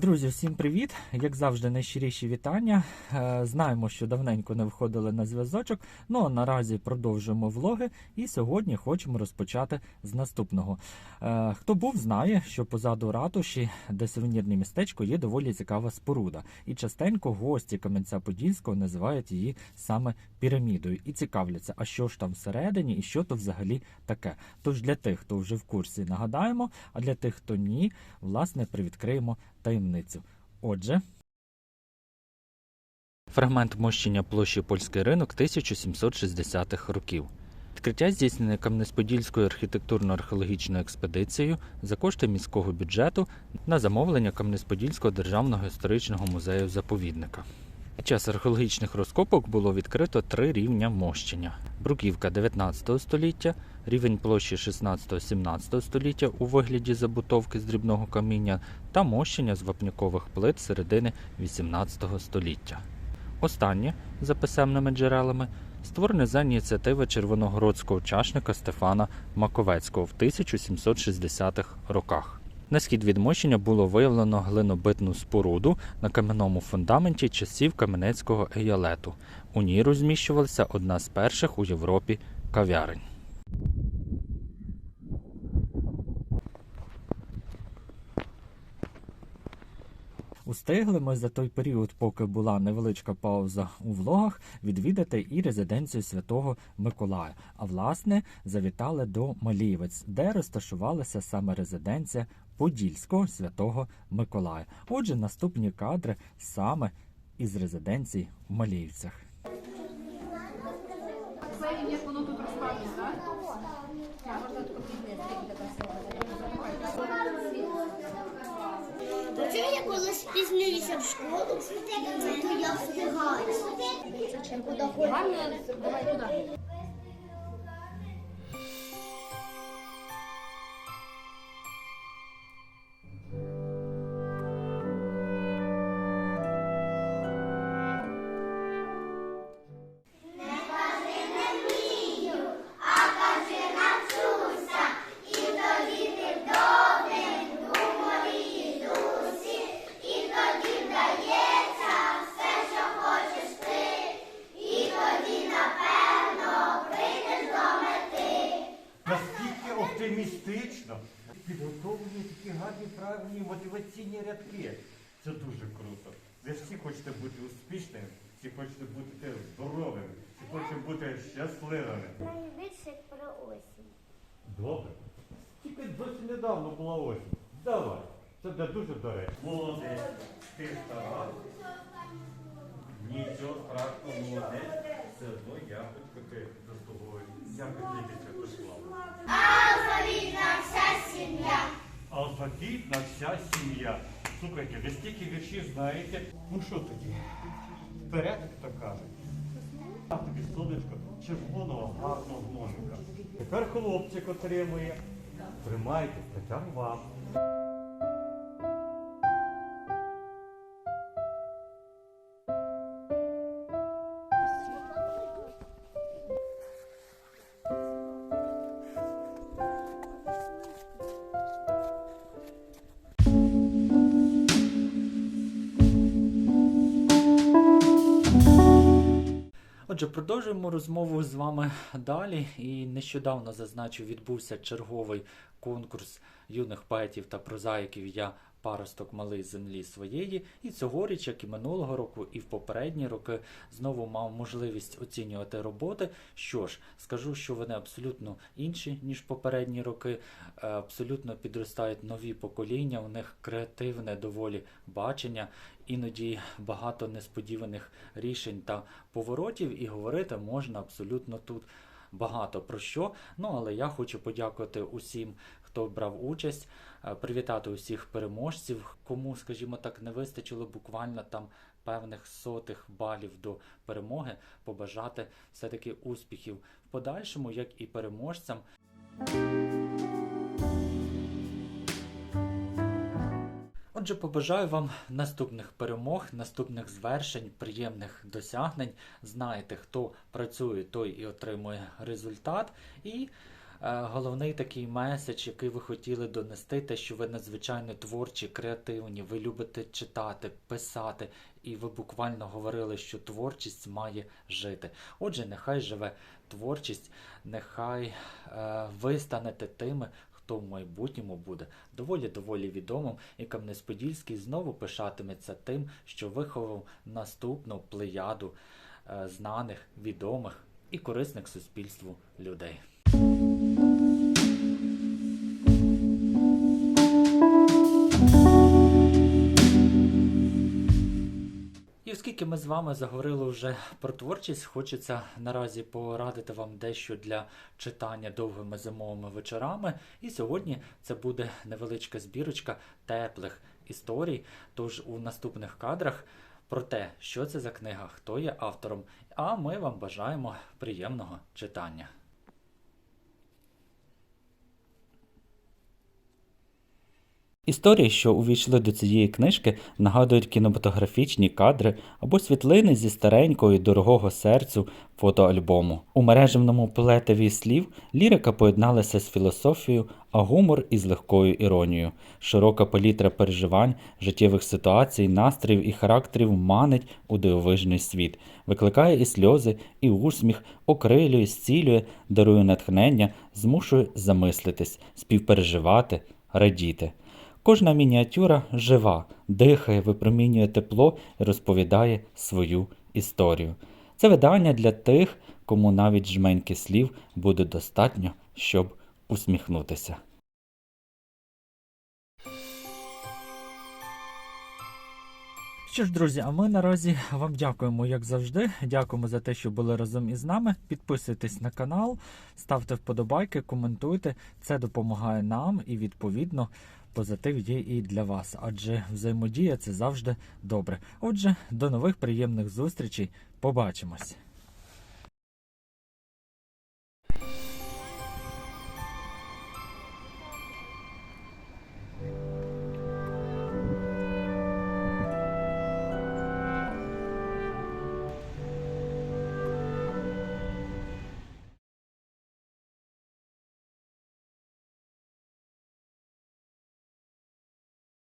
Друзі, всім привіт! Як завжди, найщиріші вітання. Е, Знаємо, що давненько не виходили на зв'язочок, ну а наразі продовжуємо влоги. І сьогодні хочемо розпочати з наступного. Е, Хто був, знає, що позаду ратуші, де сувенірне містечко, є доволі цікава споруда. І частенько гості Кам'янця-Подільського називають її саме пірамідою і цікавляться, а що ж там всередині і що то взагалі таке. Тож для тих, хто вже в курсі, нагадаємо, а для тих, хто ні, власне, привідкриємо таємницю. Отже, фрагмент мощення площі Польський ринок 1760-х років. Відкриття здійснене Кам'янець-Подільською архітектурно-археологічною експедицією за кошти міського бюджету на замовлення Кам'янець-Подільського державного історичного музею заповідника. Під час археологічних розкопок було відкрито три рівня мощення: бруківка 19 століття, рівень площі 16-17 століття у вигляді забутовки з дрібного каміння та мощення з вапнякових плит середини 18 століття. Останнє, за писемними джерелами, створене за ініціативи червоногородського чашника Стефана Маковецького в 1760-х роках. На схід від мощення було виявлено глинобитну споруду на кам'яному фундаменті часів Кам'янецького еялету. У ній розміщувалася одна з перших у Європі кав'ярень. Устигли ми за той період, поки була невеличка пауза у влогах, відвідати і резиденцію святого Миколая. А власне завітали до Малієвець, де розташувалася саме резиденція Подільського святого Миколая. Отже, наступні кадри саме із резиденції в Маліївцях. Це як воно тут розкладено, так? Чого я коли спізнююся в школу, то я встигаю. Гарно, давай туди. Підготовлені такі гарні, правильні мотиваційні рядки. Це дуже круто. Ви всі хочете бути успішними, всі хочете бути здоровими, всі хочете бути щасливими. Найбільше про осінь. Добре. Тільки досить недавно була осінь. Давай. Це буде дуже доречно. Молодець. Ти вставав. Нічого страшного, молодець. Все одно яблучко ти заслуговуєш. Дякую тобі, Святослав. Алфавітна вся сім'я. Алфавітна вся сім'я. Слухайте, ви стільки віршів знаєте. Ну що тоді? Вперед, то кажуть. А тобі сонечко червоного гарного гномика. Тепер хлопчик отримує. Тримайте, тепер вам. Отже, продовжуємо розмову з вами далі. І нещодавно зазначив, відбувся черговий конкурс юних поетів та прозаїків Я паросток малий землі своєї. І цьогоріч, як і минулого року, і в попередні роки знову мав можливість оцінювати роботи. Що ж, скажу, що вони абсолютно інші, ніж попередні роки. Е, Абсолютно підростають нові покоління, у них креативне доволі бачення іноді багато несподіваних рішень та поворотів, і говорити можна абсолютно тут багато про що. Ну але я хочу подякувати усім, хто брав участь, е, привітати усіх переможців, кому, скажімо так, не вистачило буквально там. Певних сотих балів до перемоги побажати все-таки успіхів в подальшому, як і переможцям. Отже, побажаю вам наступних перемог, наступних звершень, приємних досягнень. Знаєте, хто працює, той і отримує результат. І головний такий меседж, який ви хотіли донести, те, що ви надзвичайно творчі, креативні, ви любите читати, писати, і ви буквально говорили, що творчість має жити. Отже, нехай живе творчість, нехай е, ви станете тими, хто в майбутньому буде доволі доволі відомим, і Кам'янець-Подільський знову пишатиметься тим, що виховав наступну плеяду е, знаних, відомих і корисних суспільству людей. Оскільки ми з вами заговорили вже про творчість, хочеться наразі порадити вам дещо для читання довгими зимовими вечорами. І сьогодні це буде невеличка збірочка теплих історій. Тож у наступних кадрах про те, що це за книга, хто є автором. А ми вам бажаємо приємного читання. Історії, що увійшли до цієї книжки, нагадують кінематографічні кадри або світлини зі старенького дорогого серцю фотоальбому. У мережевному плетеві слів лірика поєдналася з філософією, а гумор із легкою іронією. Широка палітра переживань, життєвих ситуацій, настроїв і характерів манить у дивовижний світ, викликає і сльози, і усміх, окрилює, зцілює, дарує натхнення, змушує замислитись, співпереживати, радіти. Кожна мініатюра жива, дихає, випромінює тепло і розповідає свою історію. Це видання для тих, кому навіть жменьки слів буде достатньо, щоб усміхнутися. Що ж, друзі, а ми наразі вам дякуємо, як завжди. Дякуємо за те, що були разом із нами. Підписуйтесь на канал, ставте вподобайки, коментуйте. Це допомагає нам і відповідно позитив є і для вас, адже взаємодія це завжди добре. Отже, до нових приємних зустрічей. Побачимось!